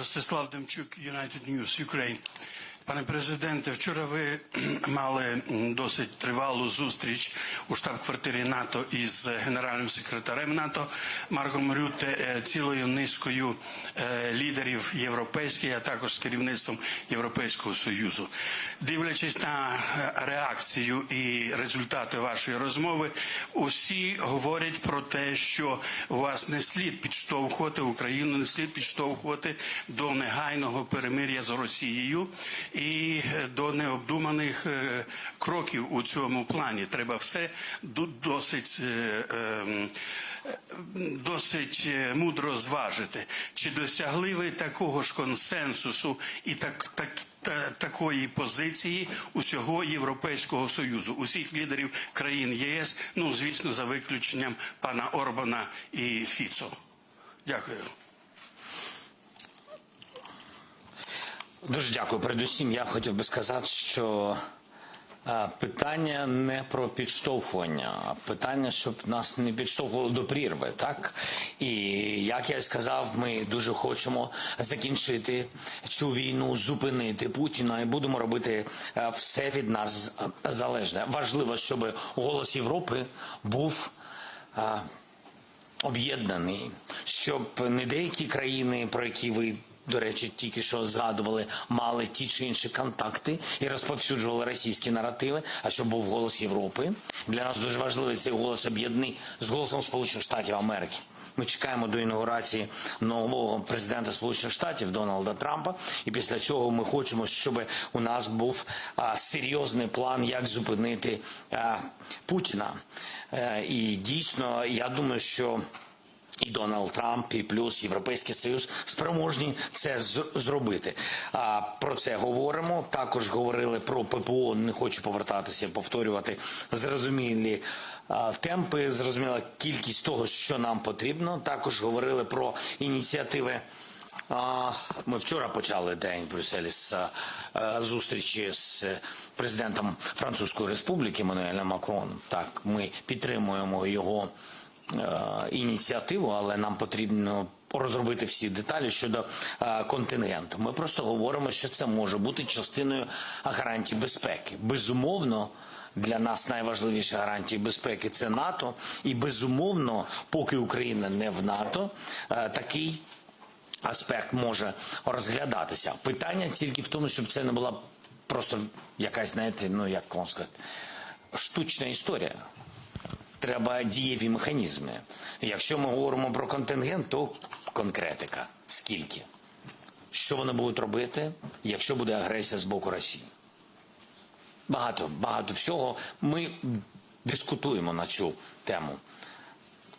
Rostislav Demchuk, United News, Ukraine. Пане президенте, вчора ви мали досить тривалу зустріч у штаб-квартирі НАТО із генеральним секретарем НАТО Марком Рюте, е, цілою низкою е, лідерів європейських, а також з керівництвом Європейського союзу. Дивлячись на е, реакцію і результати вашої розмови, усі говорять про те, що вас не слід підштовхувати Україну, не слід підштовхувати до негайного перемир'я з Росією і до необдуманих е, кроків у цьому плані. Треба все досить. е, ем, е, Досить мудро зважити, чи досягли ви такого ж консенсусу і так, так, та, такої позиції усього Європейського союзу, усіх лідерів країн ЄС, ну звісно, за виключенням пана Орбана і Фіцо. Дякую. Дуже дякую. Передусім, я хотів би сказати, що питання не про підштовхування, а питання, щоб нас не підштовхувало до прірви, так? І як я сказав, ми дуже хочемо закінчити цю війну, зупинити Путіна і будемо робити е, все від нас залежне. Важливо, щоб голос Європи був. об'єднаний, щоб не деякі країни, про які ви. До речі, тільки що згадували, мали ті чи інші контакти і розповсюджували російські наративи. А щоб був голос Європи, для нас дуже важливий цей голос об'єднаний з голосом Сполучених Штатів Америки. Ми чекаємо до інаугурації нового президента Сполучених Штатів Дональда Трампа, і після цього ми хочемо, щоб у нас був а, серйозний план, як зупинити а, Путіна. Е, і дійсно, я думаю, що і Дональд Трамп, і плюс Європейський Союз спроможні це зробити. А про це говоримо. Також говорили про ППО. Не хочу повертатися, повторювати зрозумілі темпи, зрозуміла кількість того, що нам потрібно. Також говорили про ініціативи. Ми вчора почали день в Брюсселі з е, зустрічі з президентом Французької Республіки Мануелем Макроном. Так, ми підтримуємо його ініціативу, але нам потрібно розробити всі деталі щодо е, контингенту. Ми просто говоримо, що це може бути частиною гарантій безпеки. Безумовно. Для нас найважливіші гарантії безпеки це НАТО, і безумовно, поки Україна не в НАТО, е, такий аспект може розглядатися. Питання тільки в тому, щоб це не була просто якась, знаєте, ну як вам сказати, штучна історія. Треба дієві механізми. Якщо ми говоримо про контингент, то конкретика. Скільки? Що вони будуть робити, якщо буде агресія з боку Росії? Багато, багато всього. Ми дискутуємо на цю тему.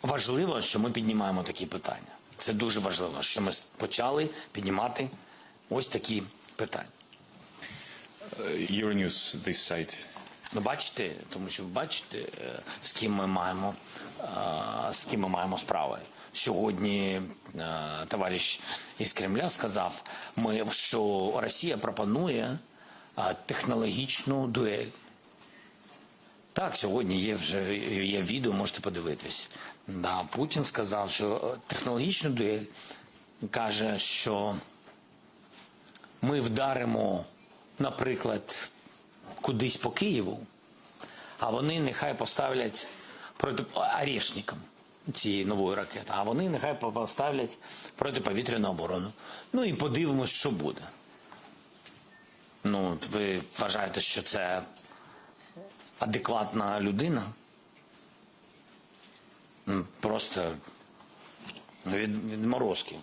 Важливо, що ми піднімаємо такі питання. Це дуже важливо, що ми почали піднімати ось такі питання. Euronews, this site. Ну, бачите, тому що бачите, е, з ким ми маємо, е, з ким ми маємо справи. Сьогодні е, товариш із Кремля сказав, ми, що Росія пропонує технологічну дуель. Так, сьогодні є вже є відео, можете подивитись. Да, Путін сказав, що технологічну дуель каже, що ми вдаримо, наприклад, кудись по Києву, а вони нехай поставлять проти Орешникам цієї нової ракети, а вони нехай поставлять протиповітряну оборону. Ну і подивимось, що буде. Ну, ви вважаєте, що це адекватна людина? Ну, Просто від, від морозки.